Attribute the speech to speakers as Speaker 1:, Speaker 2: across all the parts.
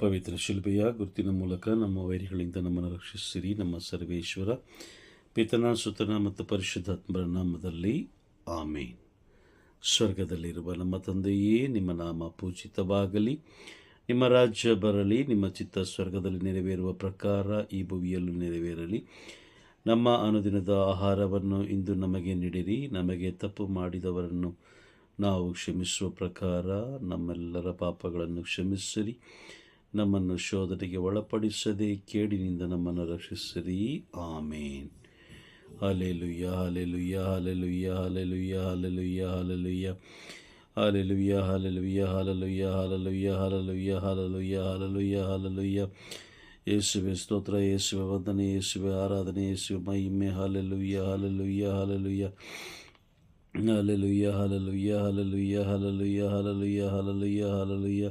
Speaker 1: ಪವಿತ್ರ ಶಿಲ್ಪೆಯ ಗುರುತಿನ ಮೂಲಕ ನಮ್ಮ ವೈರಿಗಳಿಂದ ನಮ್ಮನ್ನು ರಕ್ಷಿಸಿರಿ. ನಮ್ಮ ಸರ್ವೇಶ್ವರ, ಪಿತನ, ಸುತನ ಮತ್ತು ಪರಿಶುದ್ಧಾತ್ಮರ ನಾಮದಲ್ಲಿ ಆಮೇನ್. ಸ್ವರ್ಗದಲ್ಲಿರುವ ನಮ್ಮ ತಂದೆಯೇ, ನಿಮ್ಮ ನಾಮ ಪೂಜಿತವಾಗಲಿ. ನಿಮ್ಮ ರಾಜ್ಯ ಬರಲಿ, ನಿಮ್ಮ ಚಿತ್ತ ಸ್ವರ್ಗದಲ್ಲಿ ನೆರವೇರುವ ಪ್ರಕಾರ ಈ ಭುವಿಯಲ್ಲೂ ನೆರವೇರಲಿ. ನಮ್ಮ ಅನುದಿನದ ಆಹಾರವನ್ನು ಇಂದು ನಮಗೆ ನೀಡಿರಿ. ನಮಗೆ ತಪ್ಪು ಮಾಡಿದವರನ್ನು ನಾವು ಕ್ಷಮಿಸುವ ಪ್ರಕಾರ ನಮ್ಮೆಲ್ಲರ ಪಾಪಗಳನ್ನು ಕ್ಷಮಿಸಿರಿ. ನಮ್ಮನ್ನು ಶೋಧನೆಗೆ ಒಳಪಡಿಸದೆ ಕೇಡಿನಿಂದ ನಮ್ಮನ್ನು ರಕ್ಷಿಸಿರಿ amen hallelujah hallelujah hallelujah hallelujah hallelujah hallelujah hallelujah hallelujah hallelujah hallelujah hallelujah hallelujah hallelujah ಯ ಯೇಸುವೆ ಸ್ತೋತ್ರ ಯೇಸುವೆ ವಂದನೆ ಯೇಸುವೆ ಆರಾಧನೆ ಯೇಸುವೆ ಮಹಿಮೆ ಹಾಲೆಲುಯ್ಯ ಯ ಹಾಲೆಲುಯ್ಯ ಯ ಹಾಲೆಲುಯ್ಯ ಯ ಹಾಲೆಲುಯ್ಯ ಯ ಹಾಲೆಲುಯ್ಯ ಹಾಲೆಲುಯ್ಯ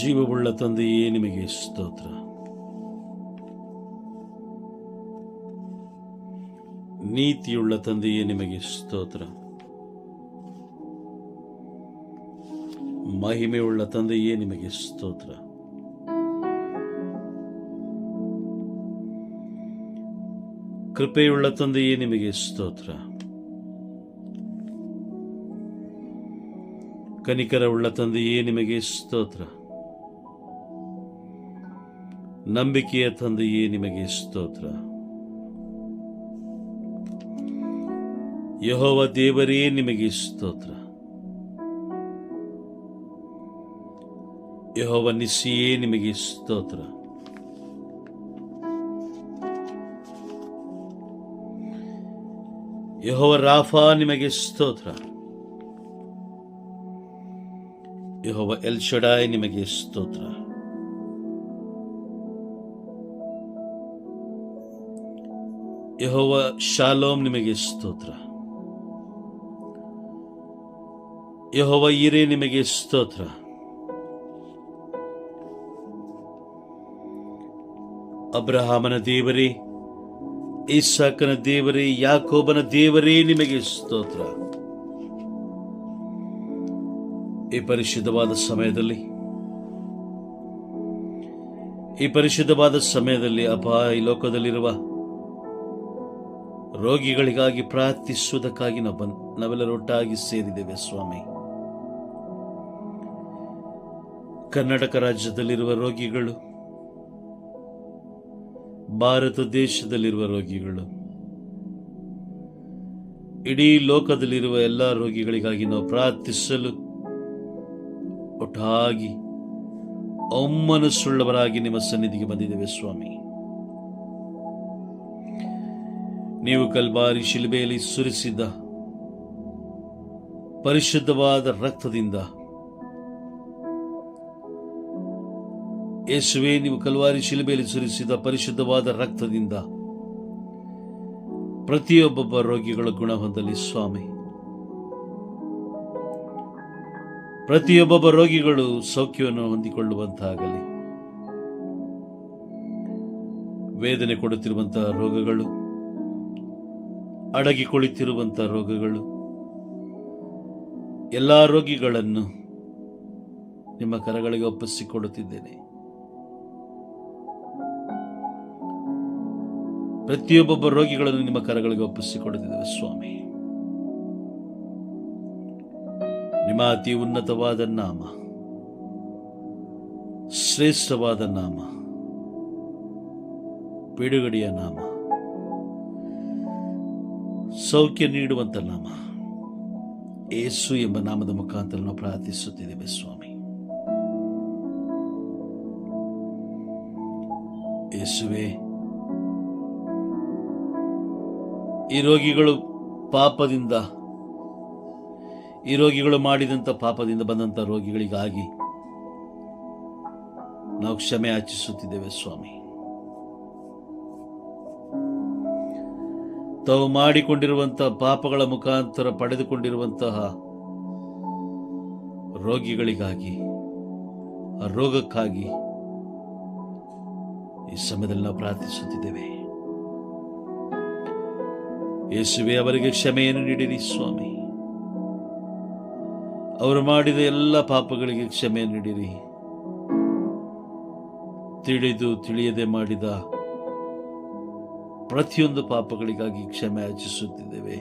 Speaker 1: ಜೀವವುಳ್ಳ ತಂದೆಯೇ ನಿಮಗೆ ಸ್ತೋತ್ರ. ನೀತಿಯುಳ್ಳ ತಂದೆಯೇ ನಿಮಗೆ ಸ್ತೋತ್ರ. ಮಹಿಮೆಯುಳ್ಳ ತಂದೆಯೇ ನಿಮಗೆ ಸ್ತೋತ್ರ. ಕೃಪೆಯುಳ್ಳ ತಂದೆಯೇ ನಿಮಗೆ ಸ್ತೋತ್ರ. ಕನಿಕರವುಳ್ಳ ತಂದೆಯೇ ನಿಮಗೆ ಸ್ತೋತ್ರ. ನಂಬಿಕೆಯ ತಂದೆಯೇ ನಿಮಗೆ ಸ್ತೋತ್ರ. ಯಹೋವ ದೇವರೇ ನಿಮಗೆ ಸ್ತೋತ್ರ. ಯಹೋವ ನಿಸ್ಸಿಯೇ ನಿಮಗೆ ಸ್ತೋತ್ರ. ಯಹೋವ ರಾಫಾ ನಿಮಗೆ ಸ್ತೋತ್ರ. ಯಹೋವ ಎಲ್ ಶಡಾಯ್ ನಿಮಗೆ ಸ್ತೋತ್ರ. ಯಹೋವ ಶಾಲೋಮ್ ನಿಮಗೆ ಸ್ತೋತ್ರ. ಯಹೋವ ಇರೇ ನಿಮಗೆ ಸ್ತೋತ್ರ. ಅಬ್ರಹಾಮನ ದೇವರೇ, ಇಸಾಕನ ದೇವರೇ, ಯಾಕೋಬನ ದೇವರೇ ನಿಮಗೆ ಸ್ತೋತ್ರ. ಈ ಪರಿಶುದ್ಧವಾದ ಸಮಯದಲ್ಲಿ, ಈ ಪರಿಶುದ್ಧವಾದ ಸಮಯದಲ್ಲಿ ಅಪ ಈ ಲೋಕದಲ್ಲಿರುವ ರೋಗಿಗಳಿಗಾಗಿ ಪ್ರಾರ್ಥಿಸುವುದಕ್ಕಾಗಿ ನಾವು ಬಂದ್ ಸೇರಿದ್ದೇವೆ, ಸ್ವಾಮಿ. ಕರ್ನಾಟಕ ರಾಜ್ಯದಲ್ಲಿರುವ ರೋಗಿಗಳು, ಭಾರತ ದೇಶದಲ್ಲಿರುವ ರೋಗಿಗಳು, ಇಡೀ ಲೋಕದಲ್ಲಿರುವ ಎಲ್ಲ ರೋಗಿಗಳಿಗಾಗಿ ನಾವು ಪ್ರಾರ್ಥಿಸಲು ಒಟ್ಟಾಗಿ ಒಮ್ಮನಸುಳ್ಳವರಾಗಿ ನಿಮ್ಮ ಸನ್ನಿಧಿಗೆ ಬಂದಿದ್ದೇವೆ, ಸ್ವಾಮಿ. ನೀವು ಕಲ್ಬಾರಿ ಶಿಲ್ಬೆಯಲ್ಲಿ ಸುರಿಸಿದ್ದ ಪರಿಶುದ್ಧವಾದ ರಕ್ತದಿಂದ ಯೇಸುವೆ, ನೀವು ಕಲ್ವಾರಿ ಶಿಲುಬೆಯಲ್ಲಿ ಸುರಿಸಿದ ಪರಿಶುದ್ಧವಾದ ರಕ್ತದಿಂದ ಪ್ರತಿಯೊಬ್ಬೊಬ್ಬ ರೋಗಿಗಳ ಗುಣ ಹೊಂದಲಿ ಸ್ವಾಮಿ. ಪ್ರತಿಯೊಬ್ಬೊಬ್ಬ ರೋಗಿಗಳು ಸೌಖ್ಯವನ್ನು ಹೊಂದಿಕೊಳ್ಳುವಂತಾಗಲಿ. ವೇದನೆ ಕೊಡುತ್ತಿರುವಂತಹ ರೋಗಗಳು ಅಡಗಿ ಕುಳಿತಿರುವಂಥ ರೋಗಗಳು. ಎಲ್ಲ ರೋಗಿಗಳನ್ನು ನಿಮ್ಮ ಕರಗಳಿಗೆ ಒಪ್ಪಿಸಿಕೊಡುತ್ತಿದ್ದೇನೆ. ಪ್ರತಿಯೊಬ್ಬೊಬ್ಬ ರೋಗಿಗಳನ್ನು ನಿಮ್ಮ ಕರಗಳಿಗೆ ಒಪ್ಪಿಸಿಕೊಡುತ್ತಿದ್ದೇವೆ ಸ್ವಾಮಿ. ನಿಮ್ಮ ಅತಿ ಉನ್ನತವಾದ ನಾಮ, ಶ್ರೇಷ್ಠವಾದ ನಾಮ, ಬಿಡುಗಡೆಯ ನಾಮ ಸೌಖ್ಯ ನೀಡುವಂತ ನಾಮ. ಏಸು ಎಂಬ ನಾಮದ ಮುಖಾಂತರ ನಾವು ಪ್ರಾರ್ಥಿಸುತ್ತಿದ್ದೇವೆ ಸ್ವಾಮಿ. ಏಸುವೆ, ಈ ರೋಗಿಗಳು ಪಾಪದಿಂದ, ಈ ರೋಗಿಗಳು ಮಾಡಿದಂಥ ಪಾಪದಿಂದ ಬಂದಂಥ ರೋಗಿಗಳಿಗಾಗಿ ನಾವು ಕ್ಷಮೆ ಆಚಿಸುತ್ತಿದ್ದೇವೆ ಸ್ವಾಮಿ. ತಾವು ಮಾಡಿಕೊಂಡಿರುವಂತಹ ಪಾಪಗಳ ಮುಖಾಂತರ ಪಡೆದುಕೊಂಡಿರುವಂತಹ ರೋಗಿಗಳಿಗಾಗಿ, ಆ ರೋಗಕ್ಕಾಗಿ ಈ ಸಮಯದಲ್ಲಿ ನಾವು ಪ್ರಾರ್ಥಿಸುತ್ತಿದ್ದೇವೆ. ಯೇಸುವೆ, ಅವರಿಗೆ ಕ್ಷಮೆಯನ್ನು ನೀಡಿರಿ ಸ್ವಾಮಿ. ಅವರು ಮಾಡಿದ ಎಲ್ಲ ಪಾಪಗಳಿಗೆ ಕ್ಷಮೆಯನ್ನು ನೀಡಿರಿ. ತಿಳಿದು ತಿಳಿಯದೆ ಮಾಡಿದ ಪ್ರತಿಯೊಂದು ಪಾಪಗಳಿಗಾಗಿ ಕ್ಷಮೆ ಯಾಚಿಸುತ್ತಿದ್ದೇವೆ.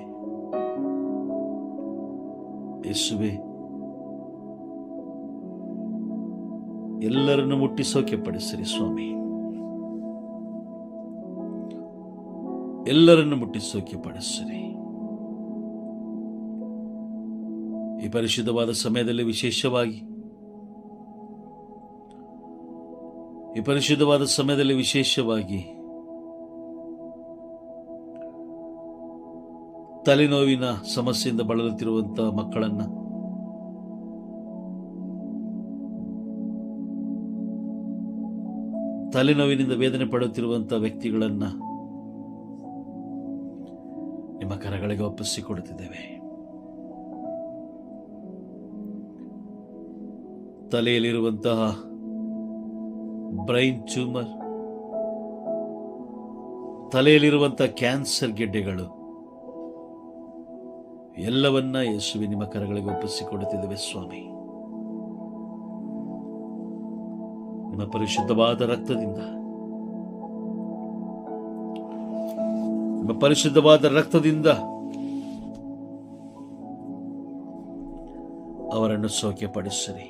Speaker 1: ಯೇಸುವೆ, ಎಲ್ಲರನ್ನು ಮುಟ್ಟಿ ಸೌಖ್ಯಪಡಿಸಿರಿ ಸ್ವಾಮಿ. ಎಲ್ಲರನ್ನು ಮುಟ್ಟಿ ಸೌಖ್ಯಪಡಿಸಿರಿ ಈ ಪರಿಶುದ್ಧವಾದ ಸಮಯದಲ್ಲಿ ವಿಶೇಷವಾಗಿ, ಈ ಪರಿಶುದ್ಧವಾದ ಸಮಯದಲ್ಲಿ ವಿಶೇಷವಾಗಿ ತಲೆನೋವಿನ ಸಮಸ್ಯೆಯಿಂದ ಬಳಲುತ್ತಿರುವಂತಹ ಮಕ್ಕಳನ್ನ ತಲೆನೋವಿನಿಂದ ವೇದನೆ ಪಡುತ್ತಿರುವಂತಹ ವ್ಯಕ್ತಿಗಳನ್ನ ನಿಮ್ಮ ಕರಗಳಿಗೆ ಒಪ್ಪಿಸಿಕೊಡುತ್ತಿದ್ದೇವೆ ತಲೆಯಲ್ಲಿರುವಂತಹ ಬ್ರೈನ್ ಟ್ಯೂಮರ್ ತಲೆಯಲ್ಲಿರುವಂತಹ ಕ್ಯಾನ್ಸರ್ ಗೆಡ್ಡೆಗಳು ಎಲ್ಲವನ್ನ ಯೇಸುವೆ ನಿಮ್ಮ ಕರಗಳಿಗೆ ಒಪ್ಪಿಸಿಕೊಡುತ್ತಿದ್ದೇವೆ, ಸ್ವಾಮಿ. ನಿಮ್ಮ ಪರಿಶುದ್ಧವಾದ ರಕ್ತದಿಂದ, ನಿಮ್ಮ ಪರಿಶುದ್ಧವಾದ ರಕ್ತದಿಂದ ಅವರನ್ನು ಸೌಖ್ಯಪಡಿಸಿರಿ.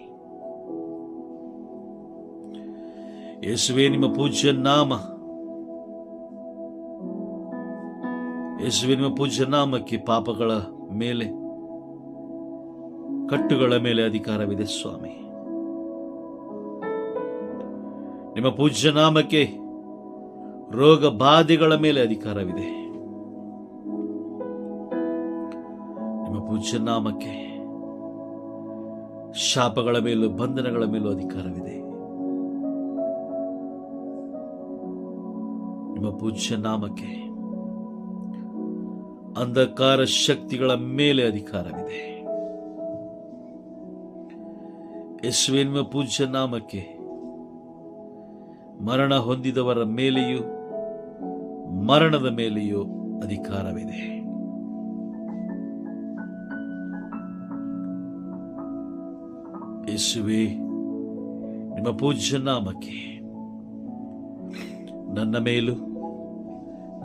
Speaker 1: ಯೇಸುವೆ, ನಿಮ್ಮ ಪೂಜ್ಯ ನಾಮ. ಯೇಸುವೆ, ನಿಮ್ಮ ಪೂಜ್ಯ ನಾಮಕ್ಕೆ ಪಾಪಗಳ ಮೇಲೆ. ಕಟ್ಟುಗಳ ಮೇಲೆ ಅಧಿಕಾರವಿದೆ ಸ್ವಾಮಿ. ನಿಮ್ಮ ಪೂಜ್ಯ ನಾಮಕ್ಕೆ ರೋಗ ಬಾಧೆಗಳ ಮೇಲೆ ಅಧಿಕಾರವಿದೆ. ನಿಮ್ಮ ಪೂಜ್ಯ ನಾಮಕ್ಕೆ ಶಾಪಗಳ ಮೇಲೂ ಬಂಧನಗಳ ಮೇಲೂ ಅಧಿಕಾರವಿದೆ. ನಿಮ್ಮ ಪೂಜ್ಯ ನಾಮಕ್ಕೆ ಅಂಧಕಾರ ಶಕ್ತಿಗಳ ಮೇಲೆ ಅಧಿಕಾರವಿದೆ. ಯಶ್ವೇನ್ಮ ಪೂಜ್ಯ ನಾಮಕ್ಕೆ ಮರಣ ಹೊಂದಿದವರ ಮೇಲೆಯೂ ಮರಣದ ಮೇಲೆಯೂ ಅಧಿಕಾರವಿದೆ. ಯೇಸುವೆ, ನಿಮ್ಮ ಪೂಜ್ಯ ನಾಮಕ್ಕೆ ನನ್ನ ಮೇಲೂ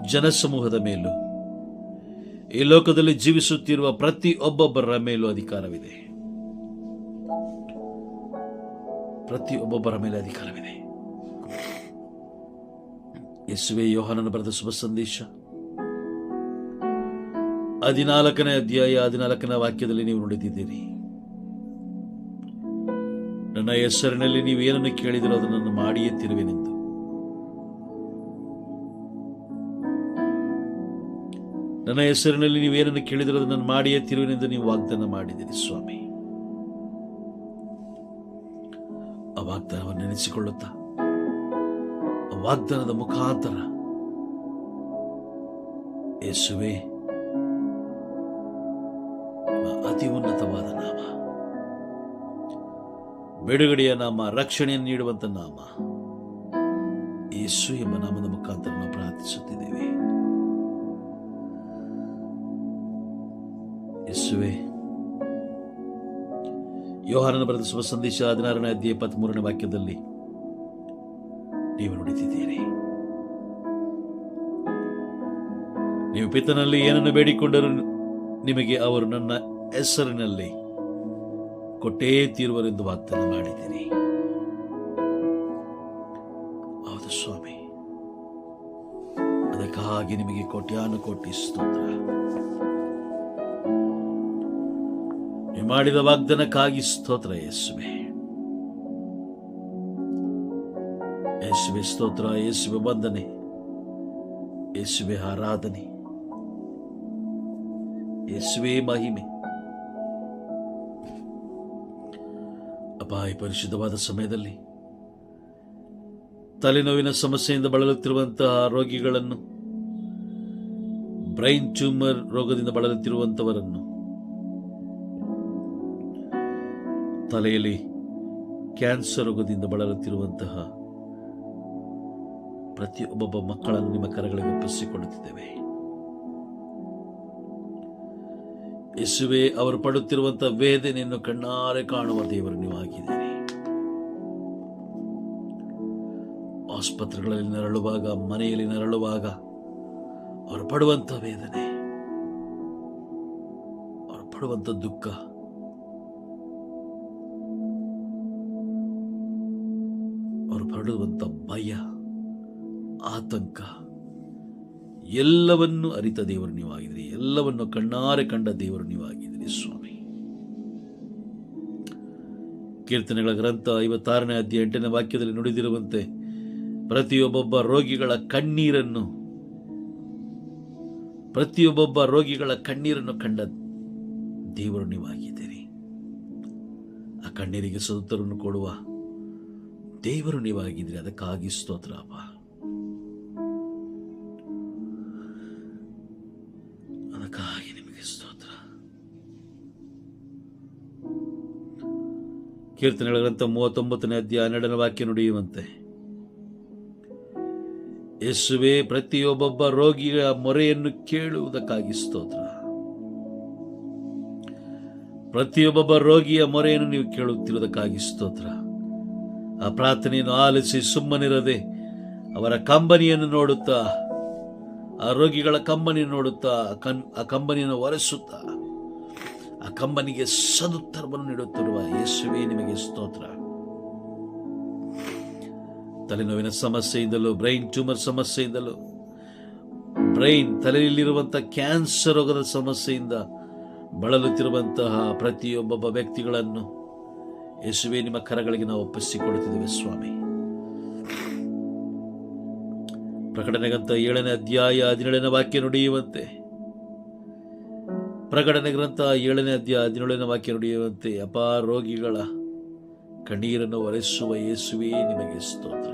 Speaker 1: ಜನಸಮೂಹದ ಮೇಲೂ ಈ ಲೋಕದಲ್ಲಿ ಜೀವಿಸುತ್ತಿರುವ ಪ್ರತಿ ಒಬ್ಬೊಬ್ಬರ ಮೇಲೂ ಅಧಿಕಾರವಿದೆ. ಪ್ರತಿ ಒಬ್ಬೊಬ್ಬರ ಮೇಲೆ ಅಧಿಕಾರವಿದೆ. ಯೇಸುವೆ, ಯೋಹಾನನ ಬರೆದ ಶುಭ ಸಂದೇಶ. ಹದಿನಾಲ್ಕನೇ ಅಧ್ಯಾಯ, ಹದಿನಾಲ್ಕನೇ ವಾಕ್ಯದಲ್ಲಿ ನೀವು ನೋಡಿದ್ದೀರಿ ನನ್ನ ಹೆಸರಿನಲ್ಲಿ ನೀವು ಏನನ್ನು ಕೇಳಿದಿರೋ ಅದನ್ನು ಮಾಡಿಯೇ ತಿರುವೆನೆಂದು. ನನ್ನ ಹೆಸರಿನಲ್ಲಿ ನೀವೇನನ್ನು ಕೇಳಿದರೆ ಅದನ್ನು ಮಾಡಿಯೇ ತಿರುವಿನಿಂದ ನೀವು ವಾಗ್ದಾನ ಮಾಡಿದ್ದೀರಿ, ಸ್ವಾಮಿ. ಆ ವಾಗ್ದಾನವನ್ನು ನೆನೆಸಿಕೊಳ್ಳುತ್ತಾ, ಆ ವಾಗ್ದಾನದ ಮುಖಾಂತರ ಯೇಸುವೆ ಅತಿ ಉನ್ನತವಾದ ನಾಮ, ಬಿಡುಗಡೆಯ ನಾಮ, ರಕ್ಷಣೆಯನ್ನು ನೀಡುವಂತ ನಾಮ, ಯೇಸು ಎಂಬ ನಾಮದ ಮುಖಾಂತರ ನಾವು ಪ್ರಾರ್ಥಿಸುತ್ತಿದ್ದೇವೆ. ಯೇಸುವೆ. ಯೋಹಾನನ ಬರೆದ ಶುಭ ಸಂದೇಶ ಹದಿನಾರನೇ ಅಧ್ಯಾಯ ಇಪ್ಪತ್ಮೂರನೇ ವಾಕ್ಯದಲ್ಲಿ ನೀವು ನುಡಿತಿದ್ದೀರಿ ನೀವು ಪಿತನಲ್ಲಿ ಏನನ್ನು ಬೇಡಿಕೊಂಡರೂ ನಿಮಗೆ ಅವರು ನನ್ನ ಹೆಸರಿನಲ್ಲಿ ಕೊಟ್ಟೇ ತೀರುವರೆಂದು ವಾಗ್ದಾನ ಮಾಡಿದ್ದೀರಿ. ಹೌದು ಸ್ವಾಮಿ. ಅದಕ್ಕಾಗಿ ನಿಮಗೆ ಕೋಟ್ಯಾನು ಕೋಟಿ ಸ್ತೋತ್ರ. ನೀವು ಮಾಡಿದ ವಾಗ್ದಾನಕ್ಕಾಗಿ ಸ್ತೋತ್ರ, ಯೇಸುವೆ. ಯೇಸುವೆ, ಸ್ತೋತ್ರ, ಯೇಸುವೆ, ವಂದನೆ. ಯೇಸುವೆ, ಆರಾಧನೆ. ಯೇಸುವೆ, ಮಹಿಮೆ. ಅಪಾಯ ಪರಿಶುದ್ಧವಾದ ಸಮಯದಲ್ಲಿ ತಲೆನೋವಿನ ಸಮಸ್ಯೆಯಿಂದ ಬಳಲುತ್ತಿರುವಂತಹ ರೋಗಿಗಳನ್ನು, ಬ್ರೈನ್ ಟ್ಯೂಮರ್ ರೋಗದಿಂದ ಬಳಲುತ್ತಿರುವಂತವರನ್ನು ತಲೆಯಲ್ಲಿ ಕ್ಯಾನ್ಸರ್ ರೋಗದಿಂದ ಬಳಲುತ್ತಿರುವಂತಹ ಪ್ರತಿಯೊಬ್ಬೊಬ್ಬ ಮಕ್ಕಳನ್ನು ನಿಮ್ಮ ಕರಗಳಿಗೆ ಒಪ್ಪಿಸಿಕೊಡುತ್ತಿದ್ದೇವೆ ಯೇಸುವೆ, ಅವರು ಪಡುತ್ತಿರುವಂತಹ ವೇದನೆಯನ್ನು ಕಣ್ಣಾರೆ ಕಾಣುವ ದೇವರು ನೀವು ಆಗಿದ್ದೀರಿ. ಆಸ್ಪತ್ರೆಗಳಲ್ಲಿ ನರಳುವಾಗ, ಮನೆಯಲ್ಲಿ ನರಳುವಾಗ ಅವರು ಪಡುವಂತ ವೇದನೆ, ಅವರು ಪಡುವಂತ ದುಃಖ ಆತಂಕ ಎಲ್ಲವನ್ನು ಅರಿತ ದೇವರು ನೀವಾಗಿದ್ರಿ. ಎಲ್ಲವನ್ನು ಕಣ್ಣಾರೆ ಕಂಡ ದೇವರು ನೀವಾಗಿದ್ರಿ ಸ್ವಾಮಿ. ಕೀರ್ತನೆಗಳ ಗ್ರಂಥ ಐವತ್ತಾರನೇ ಅಧ್ಯ ಎಂಟನೇ ವಾಕ್ಯದಲ್ಲಿ ನುಡಿದಿರುವಂತೆ ಪ್ರತಿಯೊಬ್ಬೊಬ್ಬ ರೋಗಿಗಳ ಕಣ್ಣೀರನ್ನು, ಪ್ರತಿಯೊಬ್ಬೊಬ್ಬ ರೋಗಿಗಳ ಕಣ್ಣೀರನ್ನು ಕಂಡ ದೇವರು ನೀವಾಗಿದ್ದೀರಿ. ಆ ಕಣ್ಣೀರಿಗೆ ಸದುತ್ತರನ್ನು ಕೊಡುವ ದೇವರು ನೀವಾಗಿದ್ದೀರಿ. ಅದಕ್ಕಾಗಿ ಸ್ತೋತ್ರ ಕೀರ್ತನೆಗಳ ಗ್ರಂಥ ಮೂವತ್ತೊಂಬತ್ತನೇ ಅಧ್ಯಾಯ ಹನ್ನೆರಡನೇ ವಾಕ್ಯ ನುಡಿಯುವಂತೆ. ಯೇಸುವೆ, ಪ್ರತಿಯೊಬ್ಬೊಬ್ಬ ರೋಗಿಯ ಮೊರೆಯನ್ನು ಕೇಳುವುದಕ್ಕಾಗಿ ಸ್ತೋತ್ರ. ಪ್ರತಿಯೊಬ್ಬೊಬ್ಬ ರೋಗಿಯ ಮೊರೆಯನ್ನು ನೀವು ಕೇಳುತ್ತಿರುವುದಕ್ಕಾಗಿ ಸ್ತೋತ್ರ. ಆ ಪ್ರಾರ್ಥನೆಯನ್ನು ಆಲಿಸಿ ಸುಮ್ಮನಿರದೆ ಅವರ ಕಂಬನಿಯನ್ನು ನೋಡುತ್ತಾ, ಆ ರೋಗಿಗಳ ಕಂಬನಿಯನ್ನು ನೋಡುತ್ತಾ ಕನ್, ಆ ಕಂಬನಿಯನ್ನು ಒರೆಸುತ್ತಾ ಆ ಕಂಬನಿಗೆ ಸದುತ್ತರವನ್ನು ನೀಡುತ್ತಿರುವ ಯೇಸುವೆ ನಿಮಗೆ ಸ್ತೋತ್ರ. ತಲೆನೋವಿನ ಸಮಸ್ಯೆಯಿಂದಲೂ, ಬ್ರೈನ್ ಟ್ಯೂಮರ್ ಸಮಸ್ಯೆಯಿಂದಲೂ, ಬ್ರೈನ್ ತಲೆಯಲ್ಲಿರುವಂಥ ಕ್ಯಾನ್ಸರ್ ರೋಗದ ಸಮಸ್ಯೆಯಿಂದ ಬಳಲುತ್ತಿರುವಂತಹ ಪ್ರತಿಯೊಬ್ಬೊಬ್ಬ ವ್ಯಕ್ತಿಗಳನ್ನು ಯೇಸುವೆ ನಿಮ್ಮ ಕರಗಳಿಗೆ ನಾವು ಒಪ್ಪಿಸಿಕೊಡುತ್ತಿದ್ದೇವೆ ಸ್ವಾಮಿ. ಪ್ರಕಟಣೆಗಂತ ಏಳನೇ ಅಧ್ಯಾಯ ಹದಿನೇಳನೇ ವಾಕ್ಯ ನುಡಿಯುವಂತೆ ಪ್ರಕಟಣೆ ಗ್ರಂಥ ಏಳನೇ ಅಧ್ಯಾಯ ಹದಿನೇಳನೇ ವಾಕ್ಯ ನುಡಿಯುವಂತೆ ಅಪಾರೋಗಿಗಳ ಕಣ್ಣೀರನ್ನು ಒರೆಸುವ ಯೇಸುವೇ ನಿಮಗೆ ಸ್ತೋತ್ರ.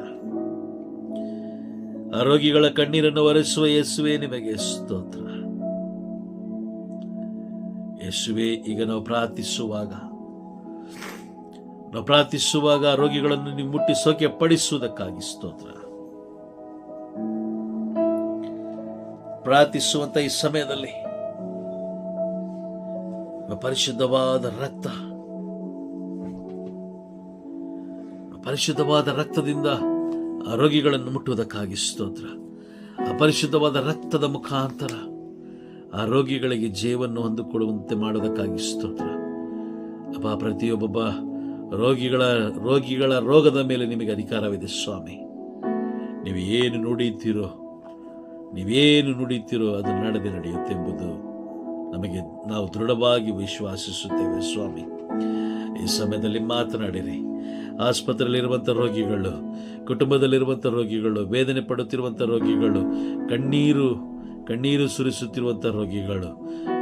Speaker 1: ಆ ರೋಗಿಗಳ ಕಣ್ಣೀರನ್ನು ಒರೆಸುವ ಯೇಸುವೆ ನಿಮಗೆ ಸ್ತೋತ್ರ. ಯೇಸುವೆ, ಈಗ ನಾವು ಪ್ರಾರ್ಥಿಸುವಾಗ ನಾವು ಪ್ರಾರ್ಥಿಸುವಾಗ ರೋಗಿಗಳನ್ನು ನೀವು ಮುಟ್ಟಿ ಸೌಖ್ಯ ಪಡಿಸುವುದಕ್ಕಾಗಿ ಸ್ತೋತ್ರ. ಪ್ರಾರ್ಥಿಸುವಂತ ಈ ಸಮಯದಲ್ಲಿ ಪರಿಶುದ್ಧವಾದ ರಕ್ತ. ಪರಿಶುದ್ಧವಾದ ರಕ್ತದಿಂದ ರೋಗಿಗಳನ್ನು ಮುಟ್ಟುವುದಕ್ಕಾಗಿ ಸ್ತೋತ್ರ. ಅಪರಿಶುದ್ಧವಾದ ಪರಿಶುದ್ಧವಾದ ರಕ್ತದ ಮುಖಾಂತರ ಆ ರೋಗಿಗಳಿಗೆ ಜೀವನ್ನು ಹೊಂದಿಕೊಳ್ಳುವಂತೆ ಮಾಡೋದಕ್ಕಾಗಿ ಸ್ತೋತ್ರ. ಅಪ್ಪ ಪ್ರತಿಯೊಬ್ಬೊಬ್ಬ ರೋಗಿಗಳ ರೋಗಿಗಳ ರೋಗದ ಮೇಲೆ ನಿಮಗೆ ಅಧಿಕಾರವಿದೆ ಸ್ವಾಮಿ. ನೀವು ಏನು ನುಡಿತೀರೋ ನೀವೇನು ನುಡಿಯುತ್ತೀರೋ ಅದು ನಡೆದೇ ನಡೆಯುತ್ತೆ ಎಂಬುದು ನಮಗೆ ನಾವು ದೃಢವಾಗಿ ವಿಶ್ವಾಸಿಸುತ್ತೇವೆ ಸ್ವಾಮಿ. ಈ ಸಮಯದಲ್ಲಿ ಮಾತನಾಡಿರಿ. ಆಸ್ಪತ್ರೆಯಲ್ಲಿರುವಂಥ ರೋಗಿಗಳು ಕುಟುಂಬದಲ್ಲಿರುವಂಥ ರೋಗಿಗಳು, ವೇದನೆ ಪಡುತ್ತಿರುವಂಥ ರೋಗಿಗಳು, ಕಣ್ಣೀರು ಕಣ್ಣೀರು ಸುರಿಸುತ್ತಿರುವಂಥ ರೋಗಿಗಳು.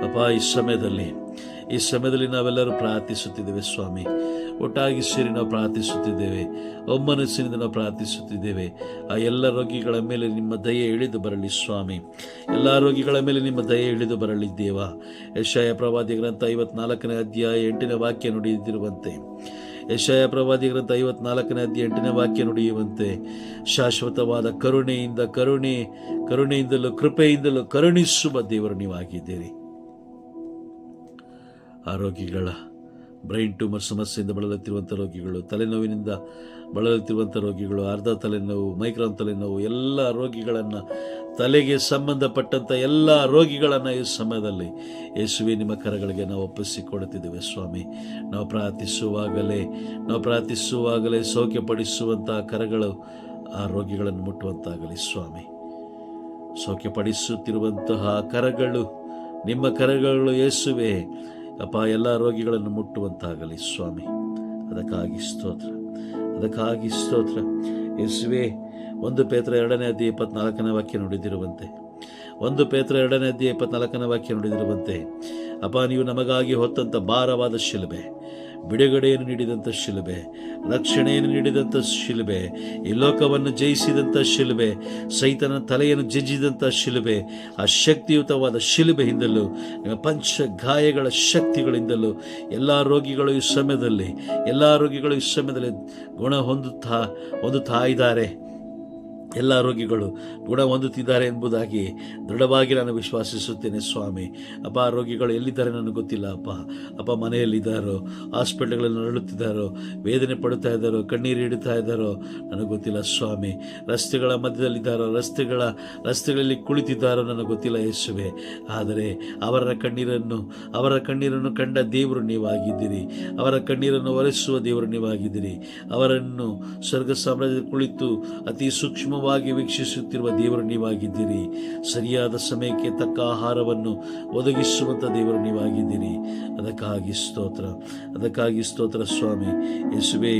Speaker 1: ಅಪ್ಪ, ಈ ಸಮಯದಲ್ಲಿ ಈ ಸಮಯದಲ್ಲಿ ನಾವೆಲ್ಲರೂ ಪ್ರಾರ್ಥಿಸುತ್ತಿದ್ದೇವೆ ಸ್ವಾಮಿ. ಒಟ್ಟಾಗಿ ಸೇರಿ ನಾವು ಪ್ರಾರ್ಥಿಸುತ್ತಿದ್ದೇವೆ. ಒಮ್ಮನಸ್ಸಿನಿಂದ ನಾವು ಪ್ರಾರ್ಥಿಸುತ್ತಿದ್ದೇವೆ. ಆ ಎಲ್ಲ ರೋಗಿಗಳ ಮೇಲೆ ನಿಮ್ಮ ದಯೆ ಇಳಿದು ಬರಲಿ ಸ್ವಾಮಿ. ಎಲ್ಲ ರೋಗಿಗಳ ಮೇಲೆ ನಿಮ್ಮ ದಯೆ ಇಳಿದು ಬರಲಿ ದೇವ. ಯಶಾಯ ಪ್ರವಾದಿ ಗ್ರಂಥ ಐವತ್ನಾಲ್ಕನೇ ಅಧ್ಯಾಯ ಎಂಟನೇ ವಾಕ್ಯ ನುಡಿದಿರುವಂತೆ ಯಶಾಯ ಪ್ರವಾದಿ ಗ್ರಂಥ ಐವತ್ನಾಲ್ಕನೇ ಅಧ್ಯ ಎಂಟನೇ ವಾಕ್ಯ ನುಡಿಯುವಂತೆ, ಶಾಶ್ವತವಾದ ಕರುಣೆಯಿಂದ ಕರುಣೆ, ಕರುಣೆಯಿಂದಲೂ ಕೃಪೆಯಿಂದಲೂ ಕರುಣಿಸುವ ದೇವರು ನೀವಾಗಿದ್ದೀರಿ. ಆ ರೋಗಿಗಳ ಬ್ರೈನ್ ಟ್ಯೂಮರ್ ಸಮಸ್ಯೆಯಿಂದ ಬಳಲುತ್ತಿರುವಂಥ ರೋಗಿಗಳು, ತಲೆನೋವಿನಿಂದ ಬಳಲುತ್ತಿರುವಂಥ ರೋಗಿಗಳು, ಅರ್ಧ ತಲೆನೋವು ಮೈಕ್ರಾನ್ ತಲೆನೋವು, ಎಲ್ಲ ರೋಗಿಗಳನ್ನು, ತಲೆಗೆ ಸಂಬಂಧಪಟ್ಟಂಥ ಎಲ್ಲ ರೋಗಿಗಳನ್ನು ಈ ಸಮಯದಲ್ಲಿ ಯೇಸುವೆ ನಿಮ್ಮ ಕರಗಳಿಗೆ ನಾವು ಒಪ್ಪಿಸಿಕೊಡುತ್ತಿದ್ದೇವೆ ಸ್ವಾಮಿ. ನಾವು ಪ್ರಾರ್ಥಿಸುವಾಗಲೇ ನಾವು ಪ್ರಾರ್ಥಿಸುವಾಗಲೇ ಸೌಖ್ಯಪಡಿಸುವಂಥ ಕರಗಳು ಆ ರೋಗಿಗಳನ್ನು ಮುಟ್ಟುವಂತಾಗಲಿ ಸ್ವಾಮಿ. ಸೌಖ್ಯಪಡಿಸುತ್ತಿರುವಂತಹ ಕರಗಳು, ನಿಮ್ಮ ಕರಗಳು ಯೇಸುವೆ. ಅಪ್ಪ, ಎಲ್ಲ ರೋಗಿಗಳನ್ನು ಮುಟ್ಟುವಂತಾಗಲಿ ಸ್ವಾಮಿ. ಅದಕ್ಕಾಗಿ ಸ್ತೋತ್ರ. ಅದಕ್ಕಾಗಿ ಸ್ತೋತ್ರ. ಯೇಸುವೆ, ಒಂದು ಪೇತ್ರ ಎರಡನೇ ಅಧ್ಯಯ ಇಪ್ಪತ್ನಾಲ್ಕನೇ ವಾಕ್ಯ ನುಡಿದಿರುವಂತೆ. ಒಂದು ಪೇತ್ರ ಎರಡನೇ ಅಧ್ಯಾಯ ಇಪ್ಪತ್ನಾಲ್ಕನೇ ವಾಕ್ಯ ನುಡಿದಿರುವಂತೆ. ಅಪ್ಪ, ನೀವು ನಮಗಾಗಿ ಹೊತ್ತಂತ ಭಾರವಾದ ಶಿಲುಬೆ. ಬಿಡುಗಡೆಯನ್ನು ನೀಡಿದಂಥ ಶಿಲುಬೆ, ರಕ್ಷಣೆಯನ್ನು ನೀಡಿದಂಥ ಶಿಲುಬೆ, ಈ ಲೋಕವನ್ನು ಜಯಿಸಿದಂಥ ಶಿಲುಬೆ, ಸೈತನ ತಲೆಯನ್ನು ಜಜ್ಜಿದಂಥ ಶಿಲುಬೆ, ಆ ಶಕ್ತಿಯುತವಾದ ಶಿಲುಬೆಯಿಂದಲೂ ಪಂಚ ಗಾಯಗಳ ಶಕ್ತಿಗಳಿಂದಲೂ ಎಲ್ಲ ರೋಗಿಗಳು ಈ ಸಮಯದಲ್ಲಿ, ಎಲ್ಲ ರೋಗಿಗಳು ಈ ಸಮಯದಲ್ಲಿ ಗುಣ ಹೊಂದುತ್ತಾ ಹೊಂದುತ್ತಾ ಇದ್ದಾರೆ. ಎಲ್ಲ ರೋಗಿಗಳು ಗುಣ ಹೊಂದುತ್ತಿದ್ದಾರೆ ಎಂಬುದಾಗಿ ದೃಢವಾಗಿ ನಾನು ವಿಶ್ವಾಸಿಸುತ್ತೇನೆ ಸ್ವಾಮಿ. ಅಪ್ಪ, ರೋಗಿಗಳು ಎಲ್ಲಿದ್ದಾರೆ ನನಗೆ ಗೊತ್ತಿಲ್ಲ ಅಪ್ಪ. ಅಪ್ಪ ಮನೆಯಲ್ಲಿದ್ದಾರೋ, ಹಾಸ್ಪಿಟಲ್ಗಳಲ್ಲಿ ನರಳುತ್ತಿದ್ದಾರೋ, ವೇದನೆ ಪಡುತ್ತಾ ಇದ್ದಾರೋ, ಕಣ್ಣೀರು ಇಡುತ್ತಾ ಇದ್ದಾರೋ, ನನಗೆ ಗೊತ್ತಿಲ್ಲ ಸ್ವಾಮಿ. ರಸ್ತೆಗಳ ಮಧ್ಯದಲ್ಲಿದ್ದಾರೋ, ರಸ್ತೆಗಳ, ರಸ್ತೆಗಳಲ್ಲಿ ಕುಳಿತಿದ್ದಾರೋ ನನಗೆ ಗೊತ್ತಿಲ್ಲ ಯೇಸುವೆ. ಆದರೆ ಅವರ ಕಣ್ಣೀರನ್ನು ಅವರ ಕಣ್ಣೀರನ್ನು ಕಂಡ ದೇವರು ನೀವಾಗಿದ್ದೀರಿ. ಅವರ ಕಣ್ಣೀರನ್ನು ಒರೆಸುವ ದೇವರು ನೀವಾಗಿದ್ದೀರಿ. ಅವರನ್ನು ಸ್ವರ್ಗ ಸಾಮ್ರಾಜ್ಯದಲ್ಲಿ ಕುಳಿತು ಅತಿ ಸೂಕ್ಷ್ಮವಾಗಿ ವೀಕ್ಷಿಸುತ್ತಿರುವ ದೇವರು ನೀವಾಗಿದ್ದೀರಿ. ಸರಿಯಾದ ಸಮಯಕ್ಕೆ ತಕ್ಕ ಆಹಾರವನ್ನು ಒದಗಿಸುವಂಥ ದೇವರು ನೀವಾಗಿದ್ದೀರಿ. ಅದಕ್ಕಾಗಿ ಸ್ತೋತ್ರ. ಅದಕ್ಕಾಗಿ ಸ್ತೋತ್ರ ಸ್ವಾಮಿ. ಯೇಸುವೆ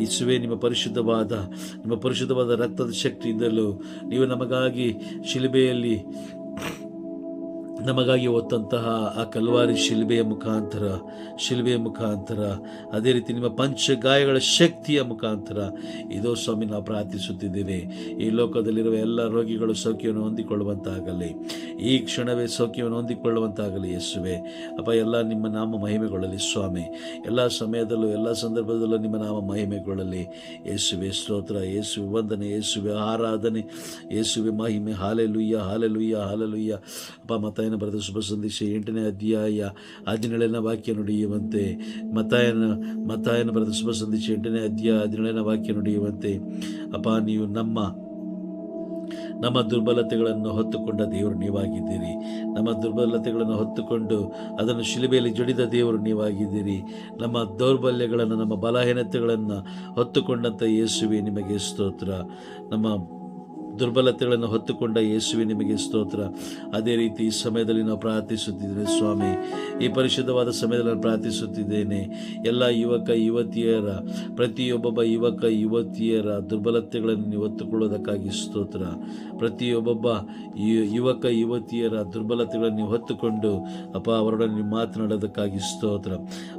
Speaker 1: ಯೇಸುವೆ, ನಿಮ್ಮ ಪರಿಶುದ್ಧವಾದ ನಿಮ್ಮ ಪರಿಶುದ್ಧವಾದ ರಕ್ತದ ಶಕ್ತಿಯಿಂದಲೂ ನೀವು ನಮಗಾಗಿ ಶಿಲುಬೆಯಲ್ಲಿ ನಮಗಾಗಿ ಹೊತ್ತಂತಹ ಆ ಕಲ್ವಾರಿ ಶಿಲ್ಬೆಯ ಮುಖಾಂತರ ಶಿಲ್ಬೆಯ ಮುಖಾಂತರ, ಅದೇ ರೀತಿ ನಿಮ್ಮ ಪಂಚ ಗಾಯಗಳ ಶಕ್ತಿಯ ಮುಖಾಂತರ ಇದೋ ಸ್ವಾಮಿ ನಾವು ಪ್ರಾರ್ಥಿಸುತ್ತಿದ್ದೇವೆ. ಈ ಲೋಕದಲ್ಲಿರುವ ಎಲ್ಲ ರೋಗಿಗಳು ಸೌಖ್ಯವನ್ನು ಹೊಂದಿಕೊಳ್ಳುವಂತಾಗಲಿ. ಈ ಕ್ಷಣವೇ ಸೌಖ್ಯವನ್ನು ಹೊಂದಿಕೊಳ್ಳುವಂತಾಗಲಿ ಯೇಸುವೆ. ಅಪ್ಪ, ಎಲ್ಲ ನಿಮ್ಮ ನಾಮ ಮಹಿಮೆಗೊಳ್ಳಲಿ ಸ್ವಾಮಿ. ಎಲ್ಲ ಸಮಯದಲ್ಲೂ, ಎಲ್ಲ ಸಂದರ್ಭದಲ್ಲೂ ನಿಮ್ಮ ನಾಮ ಮಹಿಮೆಗೊಳ್ಳಲಿ. ಯೇಸುವೆ ಸ್ತೋತ್ರ, ಯೇಸುವೆ ವಂದನೆ, ಯೇಸುವೆ ಆರಾಧನೆ, ಯೇಸುವೆ ಮಹಿಮೆ. Hallelujah hallelujah hallelujah. ಅಪ್ಪ ಮತಾಯನ ಬರೆದ ಶುಭ ಸಂದೇಶ ಎಂಟನೇ ಅಧ್ಯಾಯ ಹದಿನೇಳನೇ ವಾಕ್ಯ ನುಡಿಯುವಂತೆ. ಮತ್ತಾಯನ ಮತ್ತಾಯನ ಬರೆದ ಶುಭ ಸಂದೇಶ ಎಂಟನೇ ಅಧ್ಯಾಯ ಹದಿನೇಳನೇ ವಾಕ್ಯ ನುಡಿಯುವಂತೆ. ಅಪ್ಪ, ನೀವು ನಮ್ಮ ನಮ್ಮ ದುರ್ಬಲತೆಗಳನ್ನು ಹೊತ್ತುಕೊಂಡ ದೇವರು ನೀವಾಗಿದ್ದೀರಿ. ನಮ್ಮ ದುರ್ಬಲತೆಗಳನ್ನು ಹೊತ್ತುಕೊಂಡು ಅದನ್ನು ಶಿಲುಬೆಯಲ್ಲಿ ಜಡಿದ ದೇವರು ನೀವಾಗಿದ್ದೀರಿ. ನಮ್ಮ ದೌರ್ಬಲ್ಯಗಳನ್ನು, ನಮ್ಮ ಬಲಹೀನತೆಗಳನ್ನು ಹೊತ್ತುಕೊಂಡಂಥ ಯೇಸುವೆ, ನಿಮಗೆ ಸ್ತೋತ್ರ. ನಮ್ಮ ದುರ್ಬಲತೆಗಳನ್ನು ಹೊತ್ತುಕೊಂಡ ಯೇಸುವೆ ನಿಮಗೆ ಸ್ತೋತ್ರ. ಅದೇ ರೀತಿ ಈ ಸಮಯದಲ್ಲಿ ನಾವು ಪ್ರಾರ್ಥಿಸುತ್ತಿದ್ದೇವೆ, ಸ್ವಾಮಿ, ಈ ಪರಿಶುದ್ಧವಾದ ಸಮಯದಲ್ಲಿ ನಾನು ಪ್ರಾರ್ಥಿಸುತ್ತಿದ್ದೇನೆ. ಎಲ್ಲ ಯುವಕ, ಯುವತಿಯರ, ಪ್ರತಿಯೊಬ್ಬೊಬ್ಬ ಯುವಕ, ಯುವತಿಯರ ದುರ್ಬಲತೆಗಳನ್ನು ನೀವು ಹೊತ್ತುಕೊಳ್ಳೋದಕ್ಕಾಗಿ ಸ್ತೋತ್ರ. ಪ್ರತಿಯೊಬ್ಬೊಬ್ಬ ಯುವಕ, ಯುವತಿಯರ ದುರ್ಬಲತೆಗಳನ್ನು ನೀವು ಹೊತ್ತುಕೊಂಡು, ಅಪ್ಪ, ಅವರೊಡನೆ ನೀವು ಮಾತನಾಡೋದಕ್ಕಾಗಿ ಸ್ತೋತ್ರ.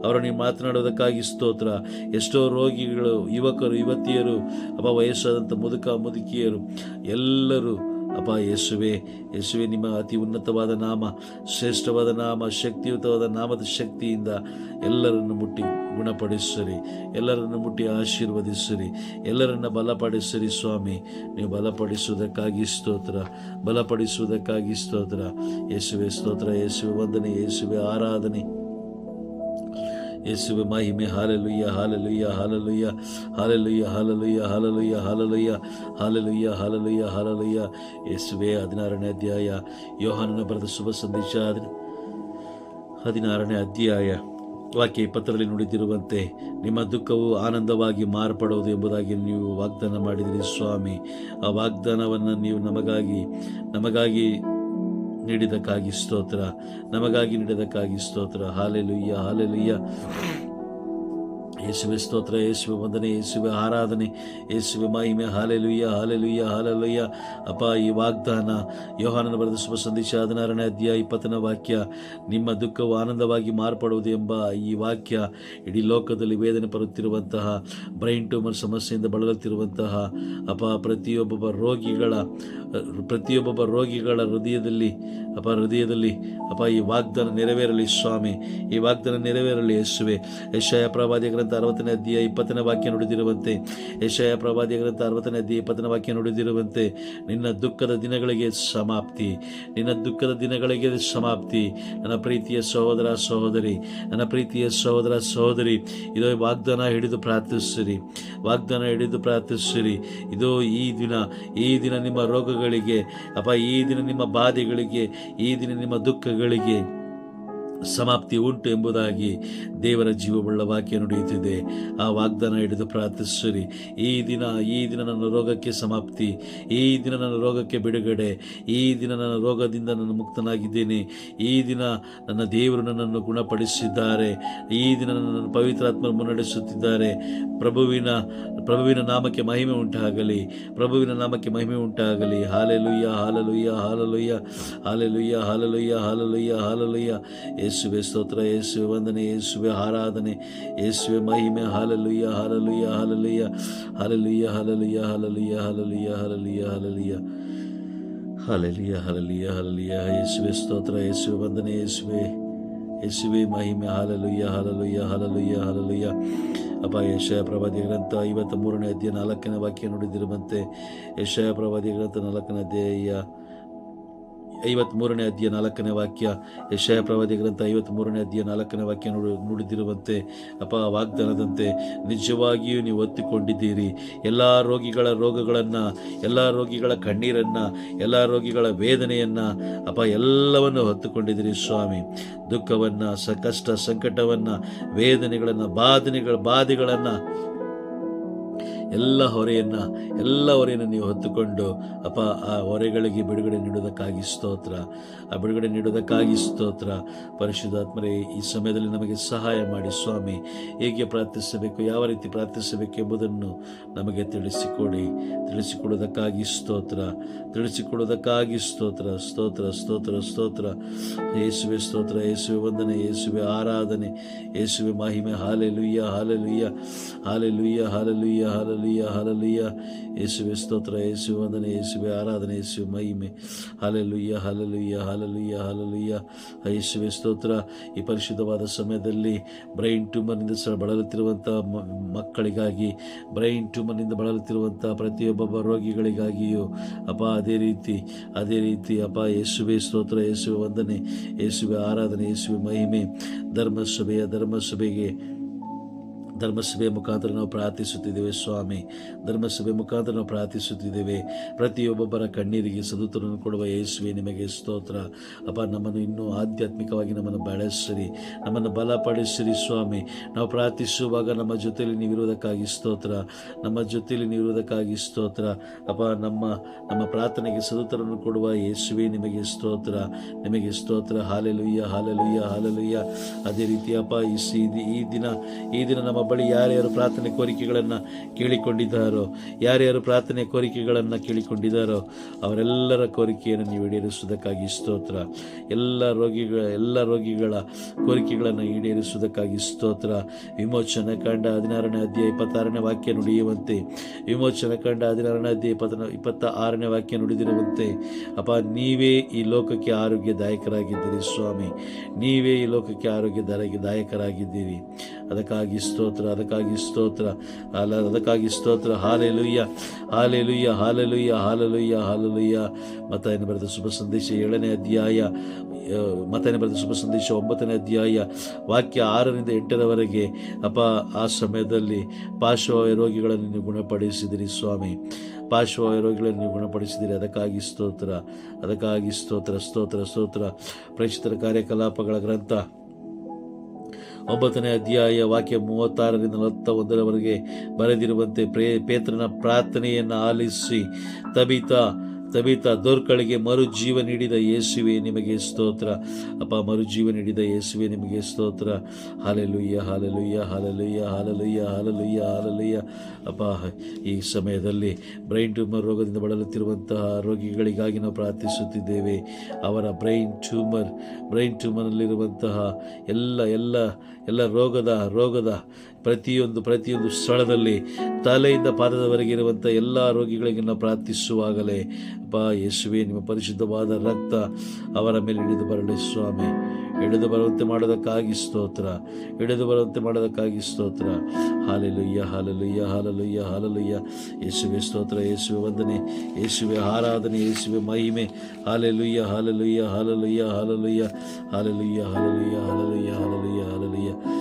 Speaker 1: ಅವರನ್ನು ನೀವು ಮಾತನಾಡೋದಕ್ಕಾಗಿ ಸ್ತೋತ್ರ. ಎಷ್ಟೋ ರೋಗಿಗಳು, ಯುವಕರು, ಯುವತಿಯರು, ಅಪ್ಪ, ವಯಸ್ಸಾದಂಥ ಮುದುಕ, ಮುದುಕಿಯರು ಎಲ್ಲರೂ ಅಪ್ಪ ಯೇಸುವೆ ಯೇಸುವೆ, ನಿಮ್ಮ ಅತಿ ಉನ್ನತವಾದ ನಾಮ, ಶ್ರೇಷ್ಠವಾದ ನಾಮ, ಶಕ್ತಿಯುತವಾದ ನಾಮದ ಶಕ್ತಿಯಿಂದ ಎಲ್ಲರನ್ನು ಮುಟ್ಟಿ ಗುಣಪಡಿಸಿರಿ, ಎಲ್ಲರನ್ನು ಮುಟ್ಟಿ ಆಶೀರ್ವದಿಸಿರಿ, ಎಲ್ಲರನ್ನ ಬಲಪಡಿಸಿರಿ ಸ್ವಾಮಿ. ನೀವು ಬಲಪಡಿಸುವುದಕ್ಕಾಗಿ ಸ್ತೋತ್ರ ಬಲಪಡಿಸುವುದಕ್ಕಾಗಿ ಸ್ತೋತ್ರ. ಯೇಸುವೆ ಸ್ತೋತ್ರ, ಯೇಸುವೆ, ವಂದನೆ, ಯೇಸುವೆ, ಆರಾಧನೆ. ಯೇಸುವೆ ಮಹಿಮೆ, hallelujah hallelujah hallelujah hallelujah hallelujah hallelujah hallelujah hallelujah hallelujah hallelujah. ಯೇಸುವೆ, ಹದಿನಾರನೇ ಅಧ್ಯಾಯ, ಯೋಹಾನನ ಬರೆದ ಶುಭ ಸಂದೇಶ ಹದಿನ- ಹದಿನಾರನೇ ಅಧ್ಯಾಯ. ವಾಕ್ಯ ಇಪ್ಪತ್ತರಲ್ಲಿ ನುಡಿದಿರುವಂತೆ, ನಿಮ್ಮ ದುಃಖವು ಆನಂದವಾಗಿ ಮಾರ್ಪಡೋದು ಎಂಬುದಾಗಿ ನೀವು ವಾಗ್ದಾನ ಮಾಡಿದಿರಿ ಸ್ವಾಮಿ. ಆ ವಾಗ್ದಾನವನ್ನು ನೀವು ನಮಗಾಗಿ ನಮಗಾಗಿ ನೀಡಿದಕ್ಕಾಗಿ ಸ್ತೋತ್ರ ನಮಗಾಗಿ ನೀಡಿದಕ್ಕಾಗಿ ಸ್ತೋತ್ರ. Hallelujah hallelujah. ಯೇಸುವೆ ಸ್ತೋತ್ರ, ಯೇಸುವೆ ವಂದನೆ, ಯೇಸುವೆ ಆರಾಧನೆ, ಯೇಸುವೆ ಮಹಿಮೆ. Hallelujah hallelujah hallelujah. ಅಪ್ಪ, ಈ ವಾಗ್ದಾನ ಯೋಹಾನನ ಬರೆದ ಶುಭ ಸಂದೇಶ ಹದಿನಾರನೇ ಅಧ್ಯಾಯ ಇಪ್ಪತ್ತನೇ ವಾಕ್ಯ, ನಿಮ್ಮ ದುಃಖವು ಆನಂದವಾಗಿ ಮಾರ್ಪಡುವುದು ಎಂಬ ಈ ವಾಕ್ಯ, ಇಡೀ ಲೋಕದಲ್ಲಿ ವೇದನೆ ಪಡುತ್ತಿರುವಂತಹ ಬ್ರೈನ್ ಟ್ಯೂಮರ್ ಸಮಸ್ಯೆಯಿಂದ ಬಳಲುತ್ತಿರುವಂತಹ ಅಪ ಪ್ರತಿಯೊಬ್ಬೊಬ್ಬ ರೋಗಿಗಳ ಪ್ರತಿಯೊಬ್ಬೊಬ್ಬ ರೋಗಿಗಳ ಹೃದಯದಲ್ಲಿ, ಅಪ್ಪ ಹೃದಯದಲ್ಲಿ, ಅಪ್ಪ, ಈ ವಾಗ್ದಾನ ನೆರವೇರಲಿ ಸ್ವಾಮಿ, ಈ ವಾಗ್ದಾನ ನೆರವೇರಲಿ ಯೇಸುವೆ. ಯಶಯ ಪ್ರವಾದಿ ಗ್ರಂಥ ಅರವತ್ತನೇ ಅಧ್ಯಾಯ ಇಪ್ಪತ್ತನೇ ವಾಕ್ಯ ನುಡಿದಿರುವಂತೆ, ಯಶಯ ಪ್ರವಾದಿಯ ಗ್ರಂಥ ಅರವತ್ತನೇ ಅಧ್ಯಾಯ ಇಪ್ಪತ್ತನೇ ವಾಕ್ಯ ನುಡಿದಿರುವಂತೆ, ನಿನ್ನ ದುಃಖದ ದಿನಗಳಿಗೆ ಸಮಾಪ್ತಿ, ನಿನ್ನ ದುಃಖದ ದಿನಗಳಿಗೆ ಸಮಾಪ್ತಿ. ನನ್ನ ಪ್ರೀತಿಯ ಸಹೋದರ, ಸಹೋದರಿ, ನನ್ನ ಪ್ರೀತಿಯ ಸಹೋದರ, ಸಹೋದರಿ, ಇದು ವಾಗ್ದಾನ ಹಿಡಿದು ಪ್ರಾರ್ಥಿಸಿರಿ, ವಾಗ್ದಾನ ಹಿಡಿದು ಪ್ರಾರ್ಥಿಸಿರಿ. ಇದು ಈ ದಿನ ಈ ದಿನ ನಿಮ್ಮ ರೋಗಗಳಿಗೆ, ಅಪ್ಪ ಈ ದಿನ ನಿಮ್ಮ ಬಾಧೆಗಳಿಗೆ, ಈ ದಿನ ನಿಮ್ಮ ದುಃಖಗಳಿಗೆ ಸಮಾಪ್ತಿ ಉಂಟು ಎಂಬುದಾಗಿ ದೇವರ ಜೀವವುಳ್ಳ ವಾಕ್ಯ ನುಡಿಯುತ್ತಿದೆ. ಆ ವಾಗ್ದಾನ ಹಿಡಿದು ಪ್ರಾರ್ಥಿಸಿರಿ. ಈ ದಿನ ಈ ದಿನ ನನ್ನ ರೋಗಕ್ಕೆ ಸಮಾಪ್ತಿ. ಈ ದಿನ ನನ್ನ ರೋಗಕ್ಕೆ ಬಿಡುಗಡೆ. ಈ ದಿನ ನನ್ನ ರೋಗದಿಂದ ನಾನು ಮುಕ್ತನಾಗಿದ್ದೇನೆ. ಈ ದಿನ ನನ್ನ ದೇವರು ನನ್ನನ್ನು ಗುಣಪಡಿಸಿದ್ದಾರೆ. ಈ ದಿನ ನನ್ನನ್ನು ಪವಿತ್ರಾತ್ಮರು ಮುನ್ನಡೆಸುತ್ತಿದ್ದಾರೆ. ಪ್ರಭುವಿನ ಪ್ರಭುವಿನ ನಾಮಕ್ಕೆ ಮಹಿಮೆ ಉಂಟಾಗಲಿ. ಪ್ರಭುವಿನ ನಾಮಕ್ಕೆ ಮಹಿಮೆ ಉಂಟಾಗಲಿ. Hallelujah hallelujah hallelujah hallelujah hallelujah hallelujah hallelujah. ಯೇಸುವೆ ಸ್ತೋತ್ರ ಯೇಸುವೆ ವಂದನೆ ಯೇಸುವೆ ಆರಾಧನೆ ಯೇಸುವೆ ಮಹಿಮೆ hallelujah hallelujah hallelujah hallelujah hallelujah hallelujah hallelujah hallelujah hallelujah hallelujah hallelujah hallelujah ಯೇಸುವೆ ಸ್ತೋತ್ರ ಯೇಸುವೆ ವಂದನೆ ಯೇಸುವೆ ಯೇಸುವೆ ಮಹಿಮೆ ಹಾಲಲುಯ್ಯ ಹಾಲಲುಯ್ಯ ಹಾಲಲುಯ್ಯ ಹಾಲಲುಯ್ಯ ಅಪ್ಪ ಯಶಯ ಪ್ರವಾದಿ ಗ್ರಂಥ ಐವತ್ತ ಮೂರನೇ ಅಧ್ಯಾಯ ನಾಲ್ಕನೇ ವಾಕ್ಯ ನೋಡಿದಿರುವಂತೆ ಯಶಯ ಪ್ರವಾದಿ ಗ್ರಂಥ ನಾಲ್ಕನೇ ಅಧ್ಯಾಯ ಐವತ್ಮೂರನೇ ಅಧ್ಯಾಯ ನಾಲ್ಕನೇ ವಾಕ್ಯ, ಯಶಯ ಪ್ರವಾದಿ ಗ್ರಂಥ ಐವತ್ಮೂರನೇ ಅಧ್ಯಾಯ ನಾಲ್ಕನೇ ವಾಕ್ಯ ನುಡಿ, ನುಡಿದಿರುವಂತೆ ಅಪ ವಾಗ್ದಾನದಂತೆ, ನಿಜವಾಗಿಯೂ ನೀವು ಒತ್ತಿಕೊಂಡಿದ್ದೀರಿ ಎಲ್ಲ ರೋಗಿಗಳ ರೋಗಗಳನ್ನು, ಎಲ್ಲ ರೋಗಿಗಳ ಕಣ್ಣೀರನ್ನು, ಎಲ್ಲ ರೋಗಿಗಳ ವೇದನೆಯನ್ನು ಅಪ ಎಲ್ಲವನ್ನು ಹೊತ್ತುಕೊಂಡಿದ್ದೀರಿ ಸ್ವಾಮಿ. ದುಃಖವನ್ನು, ಸ, ಕಷ್ಟ, ಸಂಕಟವನ್ನು, ವೇದನೆಗಳನ್ನು, ಬಾಧನೆಗಳ, ಬಾಧೆಗಳನ್ನು ಎಲ್ಲ ಹೊರೆಯನ್ನು ಎಲ್ಲ ಹೊರೆಯನ್ನು ನೀವು ಹೊತ್ತುಕೊಂಡು, ಅಪ್ಪ, ಆ ಹೊರೆಗಳಿಗೆ ಬಿಡುಗಡೆ ನೀಡೋದಕ್ಕಾಗಿ ಸ್ತೋತ್ರ, ಆ ಬಿಡುಗಡೆ ನೀಡೋದಕ್ಕಾಗಿ ಸ್ತೋತ್ರ. ಪರಿಶುದ್ಧಾತ್ಮರೇ, ಈ ಸಮಯದಲ್ಲಿ ನಮಗೆ ಸಹಾಯ ಮಾಡಿ ಸ್ವಾಮಿ. ಹೇಗೆ ಪ್ರಾರ್ಥಿಸಬೇಕು, ಯಾವ ರೀತಿ ಪ್ರಾರ್ಥಿಸಬೇಕು ಎಂಬುದನ್ನು ನಮಗೆ ತಿಳಿಸಿಕೊಡಿ. ತಿಳಿಸಿಕೊಡೋದಕ್ಕಾಗಿ ಸ್ತೋತ್ರ ತಿಳಿಸಿಕೊಡೋದಕ್ಕಾಗಿ ಸ್ತೋತ್ರ ಸ್ತೋತ್ರ ಸ್ತೋತ್ರ ಸ್ತೋತ್ರ. ಯೇಸುವೆ ಸ್ತೋತ್ರ, ಯೇಸುವೆ ವಂದನೆ, ಯೇಸುವೆ ಆರಾಧನೆ, ಯೇಸುವೆ ಮಹಿಮೆ. ಹಾಲೆ ಲುಯ್ಯ ಹಾಲೆ ಲುಯ್ಯ ಹಾಲೆ ಲುಯ್ಯ ಹಾಲೆ ಲುಯ್ಯ ಹಾಲೆ ಹಲಲಿಯ ಲುಯ್ಯ ಯೇಸುವೆ ಸ್ತೋತ್ರ ಯೇಸು ವಂದನೆ ಯೇಸುವೆ ಆರಾಧನೆ ಯೇಸು ಮಹಿಮೆ ಹಲಲುಯ್ಯ ಹಲಲುಯ್ಯ ಹಲಲುಯ್ಯ ಹಲಲುಯ್ಯ ಹಾಲೆ ಲುಯ್ಯ ಹಾಲೆ ಲುಯ್ಯ ಯೇಸುವೆ ಸ್ತೋತ್ರ ಈ ಪರಿಶುದ್ಧವಾದ ಸಮಯದಲ್ಲಿ ಬ್ರೈನ್ ಟ್ಯೂಮರ್ನಿಂದ ಸಹ ಬಳಲುತ್ತಿರುವಂಥ ಮಕ್ಕಳಿಗಾಗಿ ಬ್ರೈನ್ ಟ್ಯೂಮರ್ನಿಂದ ಬಳಲುತ್ತಿರುವಂಥ ಪ್ರತಿಯೊಬ್ಬೊಬ್ಬ ರೋಗಿಗಳಿಗಾಗಿಯೂ ಅಪ ಅದೇ ರೀತಿ ಅದೇ ರೀತಿ ಅಪ ಯೇಸುವೆ ಸ್ತೋತ್ರ ಯೇಸುವೆ ವಂದನೆ ಯೇಸುವೆ ಆರಾಧನೆ ಯೇಸುವೆ ಮಹಿಮೆ. ಧರ್ಮಸಭೆಯ ಧರ್ಮಸಭೆಗೆ ಧರ್ಮಸಭೆಯ ಮುಖಾಂತರ ನಾವು ಪ್ರಾರ್ಥಿಸುತ್ತಿದ್ದೇವೆ, ಸ್ವಾಮಿ. ಧರ್ಮಸಭೆ ಮುಖಾಂತರ ನಾವು ಪ್ರಾರ್ಥಿಸುತ್ತಿದ್ದೇವೆ. ಪ್ರತಿಯೊಬ್ಬೊಬ್ಬರ ಕಣ್ಣೀರಿಗೆ ಸದುತ್ತರನ್ನು ಕೊಡುವ ಯೇಸುವೆ ನಿಮಗೆ ಸ್ತೋತ್ರ. ಅಪ್ಪ, ನಮ್ಮನ್ನು ಇನ್ನೂ ಆಧ್ಯಾತ್ಮಿಕವಾಗಿ ನಮ್ಮನ್ನು ಬೆಳೆಸಿರಿ. ನಮ್ಮನ್ನು ಬಲಪಡಿಸಿರಿ, ಸ್ವಾಮಿ. ನಾವು ಪ್ರಾರ್ಥಿಸುವಾಗ ನಮ್ಮ ಜೊತೆಯಲ್ಲಿ ನೀವಿರುವುದಕ್ಕಾಗಿ ಸ್ತೋತ್ರ. ನಮ್ಮ ಜೊತೆಯಲ್ಲಿ ನೀವಿರುವುದಕ್ಕಾಗಿ ಸ್ತೋತ್ರ. ಅಪ್ಪ, ನಮ್ಮ ನಮ್ಮ ಪ್ರಾರ್ಥನೆಗೆ ಸದುತ್ತರನ್ನು ಕೊಡುವ ಯೇಸುವೆ ನಿಮಗೆ ಸ್ತೋತ್ರ. ನಿಮಗೆ ಸ್ತೋತ್ರ. Hallelujah hallelujah hallelujah. ಅದೇ ರೀತಿ ಅಪ್ಪ ಈ ದಿನ ಈ ದಿನ ನಮ್ಮ ಬಳಿ ಯಾರ್ಯಾರು ಪ್ರಾರ್ಥನೆ ಕೋರಿಕೆಗಳನ್ನು ಕೇಳಿಕೊಂಡಿದ್ದಾರೋ, ಯಾರ್ಯಾರು ಪ್ರಾರ್ಥನೆ ಕೋರಿಕೆಗಳನ್ನು ಕೇಳಿಕೊಂಡಿದ್ದಾರೋ, ಅವರೆಲ್ಲರ ಕೋರಿಕೆಯನ್ನು ನೀವು ಈಡೇರಿಸುವುದಕ್ಕಾಗಿ ಸ್ತೋತ್ರ. ಎಲ್ಲ ರೋಗಿಗಳ ಎಲ್ಲ ರೋಗಿಗಳ ಕೋರಿಕೆಗಳನ್ನು ಈಡೇರಿಸುವುದಕ್ಕಾಗಿ ಸ್ತೋತ್ರ. ವಿಮೋಚನ ಕಂಡ ಹದಿನಾರನೇ ಅಧ್ಯಾಯ ಇಪ್ಪತ್ತಾರನೇ ವಾಕ್ಯ ನುಡಿಯುವಂತೆ, ವಿಮೋಚನ ಕಂಡ ಹದಿನಾರನೇ ಅಧ್ಯಾಯ ಇಪ್ಪತ್ತ ಇಪ್ಪತ್ತ ಆರನೇ ವಾಕ್ಯ ನುಡಿದಿರುವಂತೆ ಅಪ್ಪ ನೀವೇ ಈ ಲೋಕಕ್ಕೆ ಆರೋಗ್ಯದಾಯಕರಾಗಿದ್ದೀರಿ ಸ್ವಾಮಿ. ನೀವೇ ಈ ಲೋಕಕ್ಕೆ ಆರೋಗ್ಯದಾಯಕರಾಗಿದ್ದೀರಿ. ಅದಕ್ಕಾಗಿ ಸ್ತೋತ್ರ. ಅದಕ್ಕಾಗಿ ಸ್ತೋತ್ರ ಅಲ್ಲ ಅದಕ್ಕಾಗಿ ಸ್ತೋತ್ರ hallelujah hallelujah hallelujah hallelujah hallelujah. ಏನು ಬರೆದ ಶುಭ ಸಂದೇಶ ಏಳನೇ ಅಧ್ಯಾಯ ಆ, ಮತಾಯನ ಬರೆದ ಶುಭ ಸಂದೇಶ ಒಂಬತ್ತನೇ ಅಧ್ಯಾಯ ವಾಕ್ಯ ಆರರಿಂದ ಎಂಟರವರೆಗೆ ಅಪ್ಪ ಆ ಸಮಯದಲ್ಲಿ ಪಾರ್ಶ್ವವಾಯು ರೋಗಿಗಳನ್ನು ನೀವು ಗುಣಪಡಿಸಿದಿರಿ ಸ್ವಾಮಿ. ಪಾರ್ಶ್ವವಾಯು ರೋಗಿಗಳನ್ನು ನೀವು ಗುಣಪಡಿಸಿದಿರಿ ಅದಕ್ಕಾಗಿ ಸ್ತೋತ್ರ ಅದಕ್ಕಾಗಿ ಸ್ತೋತ್ರ ಸ್ತೋತ್ರ ಸ್ತೋತ್ರ. ಪ್ರೇಕ್ಷಿತರ ಕಾರ್ಯಕಲಾಪಗಳ ಗ್ರಂಥ. ಒಂಬತ್ತನೇ ಅಧ್ಯಾಯ ವಾಕ್ಯ ಮೂವತ್ತಾರರಿಂದ ನಲವತ್ತ ಒಂದರವರೆಗೆ ಬರೆದಿರುವಂತೆ ಪ್ರೇ ಪೇತ್ರನ ಪ್ರಾರ್ಥನೆಯನ್ನು ಆಲಿಸಿ ತಬಿತಾ ತಬಿತಾ ದೋರ್ಕಳಿಗೆ ಮರುಜೀವ ನೀಡಿದ ಯೇಸುವೆ ನಿಮಗೆ ಸ್ತೋತ್ರ. ಅಪ್ಪ, ಮರುಜೀವ ನೀಡಿದ ಯೇಸುವೆ ನಿಮಗೆ ಸ್ತೋತ್ರ. Hallelujah hallelujah hallelujah hallelujah hallelujah hallelujah. ಅಪ್ಪ, ಈ ಸಮಯದಲ್ಲಿ ಬ್ರೈನ್ ಟ್ಯೂಮರ್ ರೋಗದಿಂದ ಬಳಲುತ್ತಿರುವಂತಹ ರೋಗಿಗಳಿಗಾಗಿ ನಾವು ಪ್ರಾರ್ಥಿಸುತ್ತಿದ್ದೇವೆ. ಅವರ ಬ್ರೈನ್ ಟ್ಯೂಮರ್, ಬ್ರೈನ್ ಟ್ಯೂಮರ್ನಲ್ಲಿರುವಂತಹ ಎಲ್ಲ ಎಲ್ಲ ಎಲ್ಲ ರೋಗದ ರೋಗದ ಪ್ರತಿಯೊಂದು ಪ್ರತಿಯೊಂದು ಸ್ಥಳದಲ್ಲಿ ತಲೆಯಿಂದ ಪಾದದವರೆಗೆ ಇರುವಂಥ ಎಲ್ಲ ರೋಗಿಗಳಿಗೆ ನಾವು ಪ್ರಾರ್ಥಿಸುವಾಗಲೇ ಬಾ ಯೇಸುವೆ, ನಿಮ್ಮ ಪರಿಶುದ್ಧವಾದ ರಕ್ತ ಅವರ ಮೇಲೆ ಹಿಡಿದು ಬರಲಿ ಸ್ವಾಮಿ. ಹಿಡಿದು ಬರುವಂತೆ ಮಾಡೋದಕ್ಕಾಗಿ ಸ್ತೋತ್ರ. ಹಿಡಿದು ಬರುವಂತೆ ಮಾಡೋದಕ್ಕಾಗಿ ಸ್ತೋತ್ರ. Hallelujah hallelujah hallelujah hallelujah. ಯೇಸುವೆ ಸ್ತೋತ್ರ, ಯೇಸುವೆ ವಂದನೆ. ಯೇಸುವೆ ಆರಾಧನೆ, ಯೇಸುವೆ ಮಹಿಮೆ. Hallelujah hallelujah hallelujah hallelujah. Hallelujah hallelujah hallelujah hallelujah hallelujah.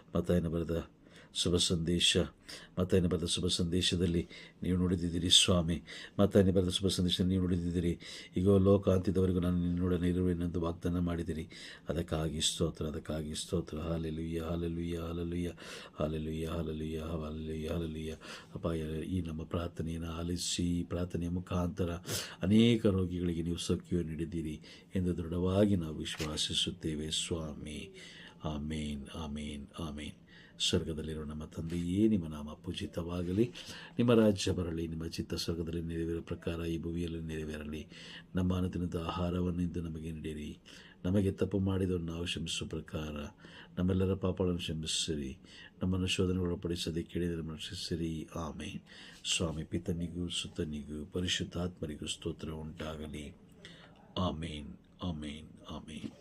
Speaker 1: ಮತಾಯನ ಬರೆದ ಶುಭ ಸಂದೇಶ, ಮತ್ತಾಯನ ಬರೆದ ಶುಭ ಸಂದೇಶದಲ್ಲಿ ನೀವು ನುಡಿದಿದ್ದೀರಿ ಸ್ವಾಮಿ. ಮತ್ತಾಯನ ಬರೆದ ಶುಭ ಸಂದೇಶದಲ್ಲಿ ನೀವು ನುಡಿದಿದ್ದೀರಿ. ಈಗ ಲೋಕಾಂತ್ಯದವರೆಗೂ ನಾನು ನಿನ್ನೊಡನೆ ಇರುವೆನೆಂದು ವಾಗ್ದಾನ ಮಾಡಿದಿರಿ. ಅದಕ್ಕಾಗಿ ಸ್ತೋತ್ರ ಅದಕ್ಕಾಗಿ ಸ್ತೋತ್ರ. Hallelujah hallelujah hallelujah hallelujah hallelujah hallelujah hallelujah. ಅಪಾಯ ಈ ನಮ್ಮ ಪ್ರಾರ್ಥನೆಯನ್ನು ಆಲಿಸಿ, ಪ್ರಾರ್ಥನೆಯ ಮುಖಾಂತರ ಅನೇಕ ರೋಗಿಗಳಿಗೆ ನೀವು ಸೌಖ್ಯವನ್ನು ನೀಡಿದ್ದೀರಿ ಎಂದು ದೃಢವಾಗಿ ನಾವು ವಿಶ್ವಾಸಿಸುತ್ತೇವೆ ಸ್ವಾಮಿ. ಆಮೇನ್ ಆಮೇನ್ ಆಮೇನ್. ಸ್ವರ್ಗದಲ್ಲಿರುವ ನಮ್ಮ ತಂದೆಯೇ, ನಿಮ್ಮ ನಾಮ ಪೂಜಿತವಾಗಲಿ. ನಿಮ್ಮ ರಾಜ್ಯ ಬರಲಿ, ನಿಮ್ಮ ಚಿತ್ತ ಸ್ವರ್ಗದಲ್ಲಿ ನೆರವೇರೋ ಪ್ರಕಾರ ಈ ಭೂಮಿಯಲ್ಲಿ ನೆರವೇರಲಿ. ನಮ್ಮ ಅನುದಿನದ ಆಹಾರವನ್ನು ಇಂದು ನಮಗೆ ನೀಡಿರಿ. ನಮಗೆ ತಪ್ಪು ಮಾಡಿದವರು ನಾವು ಕ್ಷಮಿಸುವ ಪ್ರಕಾರ ನಮ್ಮೆಲ್ಲರ ಪಾಪಗಳನ್ನು ಕ್ಷಮಿಸಿರಿ. ನಮ್ಮನ್ನು ಶೋಧನೆ ಒಳಪಡಿಸದೆ ಕೇಳಿದರೆ ನಮ್ಮನ್ನು ಆಮೇನ್. ಸ್ವಾಮಿ ಪಿತನಿಗೂ, ಸುತನಿಗೂ, ಪರಿಶುದ್ಧಾತ್ಮರಿಗೂ ಸ್ತೋತ್ರ ಉಂಟಾಗಲಿ. ಆಮೇನ್ ಆಮೇನ್ ಆಮೇನ್.